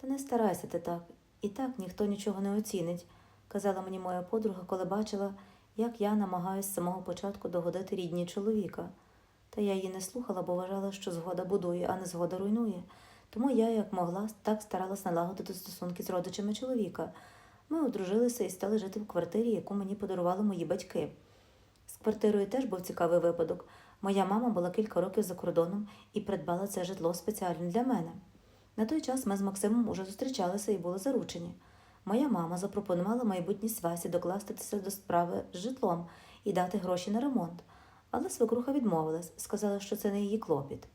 Та не старайся ти так, і так ніхто нічого не оцінить, казала мені моя подруга, коли бачила, як я намагаюсь з самого початку догодити рідні чоловіка. Та я її не слухала, бо вважала, що згода будує, а не згода руйнує. Тому я, як могла, так старалась налагодити стосунки з родичами чоловіка. Ми одружилися і стали жити в квартирі, яку мені подарували мої батьки. З квартирою теж був цікавий випадок. Моя мама була кілька років за кордоном і придбала це житло спеціально для мене. На той час ми з Максимом уже зустрічалися і були заручені. Моя мама запропонувала майбутній свасі докластися до справи з житлом і дати гроші на ремонт, але свекруха відмовилась, сказала, що це не її клопіт.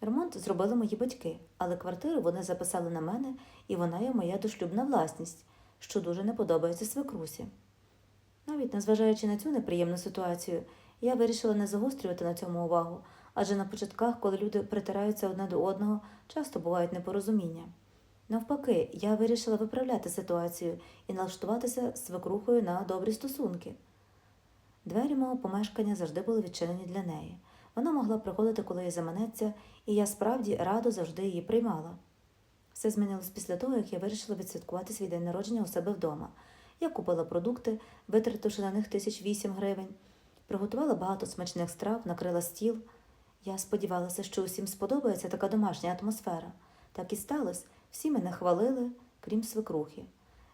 Ремонт зробили мої батьки, але квартиру вони записали на мене, і вона є моя дошлюбна власність, що дуже не подобається свекрусі. Навіть незважаючи на цю неприємну ситуацію, я вирішила не загострювати на цьому увагу, адже на початках, коли люди притираються одне до одного, часто бувають непорозуміння. Навпаки, я вирішила виправляти ситуацію і налаштуватися з свекрухою на добрі стосунки. Двері мого помешкання завжди були відчинені для неї. Вона могла приходити, коли їй заманеться, і я справді радо завжди її приймала. Все змінилось після того, як я вирішила відсвяткувати свій день народження у себе вдома. Я купила продукти, витративши на них тисяч вісім гривень, приготувала багато смачних страв, накрила стіл. Я сподівалася, що усім сподобається така домашня атмосфера. Так і сталося. Всі мене хвалили, крім свекрухи.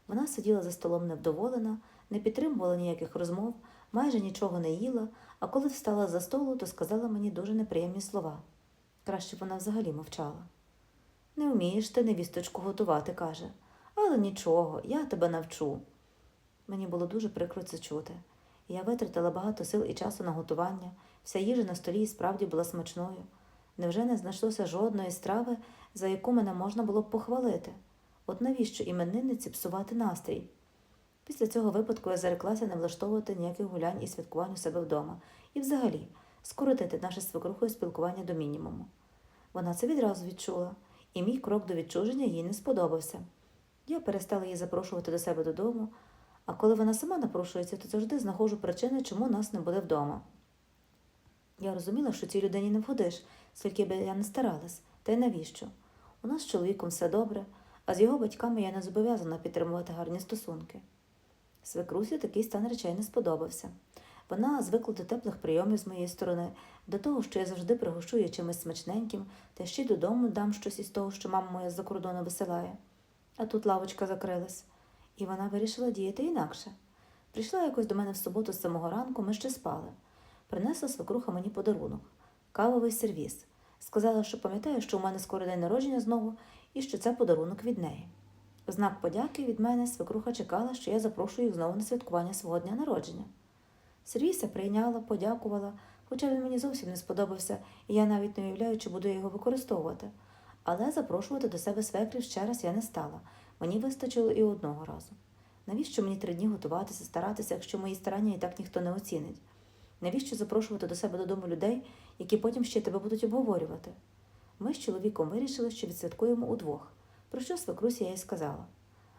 Вона сиділа за столом невдоволена, не підтримувала ніяких розмов, майже нічого не їла, а коли встала за столу, то сказала мені дуже неприємні слова. Краще вона взагалі мовчала. Не вмієш ти невісточку готувати, каже. Але нічого, я тебе навчу. Мені було дуже прикро це чути. Я витратила багато сил і часу на готування, вся їжа на столі і справді була смачною. Невже не знайшлося жодної страви, за яку мене можна було б похвалити? От навіщо іменинниці псувати настрій? Після цього випадку я зареклася не влаштовувати ніяких гулянь і святкувань у себе вдома, і взагалі скоротити наше свекрухою спілкування до мінімуму. Вона це відразу відчула, і мій крок до відчуження їй не сподобався. Я перестала її запрошувати до себе додому, а коли вона сама напрошується, то завжди знаходжу причини, чому нас не буде вдома. Я розуміла, що цій людині не вгодиш, скільки би я не старалась, та й навіщо? У нас з чоловіком все добре, а з його батьками я не зобов'язана підтримувати гарні стосунки. Свекрусі такий стан речей не сподобався. Вона звикла до теплих прийомів з моєї сторони, до того, що я завжди пригощу її чимось смачненьким, та ще й додому дам щось із того, що мама моя з-за кордону висилає. А тут лавочка закрилась, і вона вирішила діяти інакше. Прийшла якось до мене в суботу з самого ранку, ми ще спали. Принесла свекруха мені подарунок кавовий сервіз. Сказала, що пам'ятає, що у мене скоро день народження знову, і що це подарунок від неї. В знак подяки від мене свекруха чекала, що я запрошую їх знову на святкування свого дня народження. Сервіса прийняла, подякувала, хоча він мені зовсім не сподобався, і я навіть не уявляю, чи буду його використовувати. Але запрошувати до себе свекрів ще раз я не стала. Мені вистачило і одного разу. Навіщо мені три дні готуватися, старатися, якщо мої старання і так ніхто не оцінить? Навіщо запрошувати до себе додому людей, які потім ще тебе будуть обговорювати? Ми з чоловіком вирішили, що відсвяткуємо удвох, про що свекрусі я й сказала.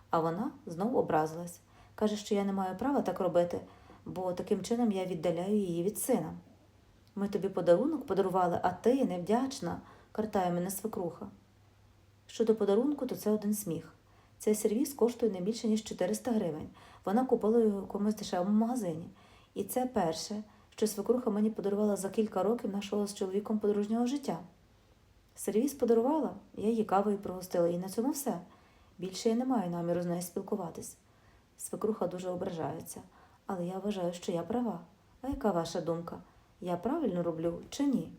А вона знову образилась. Каже, що я не маю права так робити, бо таким чином я віддаляю її від сина. Ми тобі подарунок подарували, а ти невдячна, картає мене свекруха. Щодо подарунку, то це один сміх. Цей сервіс коштує не більше, ніж 400 гривень. Вона купила його в якомусь дешевому магазині. І це перше, що свекруха мені подарувала за кілька років нашого з чоловіком подружнього життя. Сервіс подарувала, я її кавою пригостила, і на цьому все. Більше я не маю наміру з нею спілкуватись. Свекруха дуже ображається, але я вважаю, що я права. А яка ваша думка? Я правильно роблю чи ні?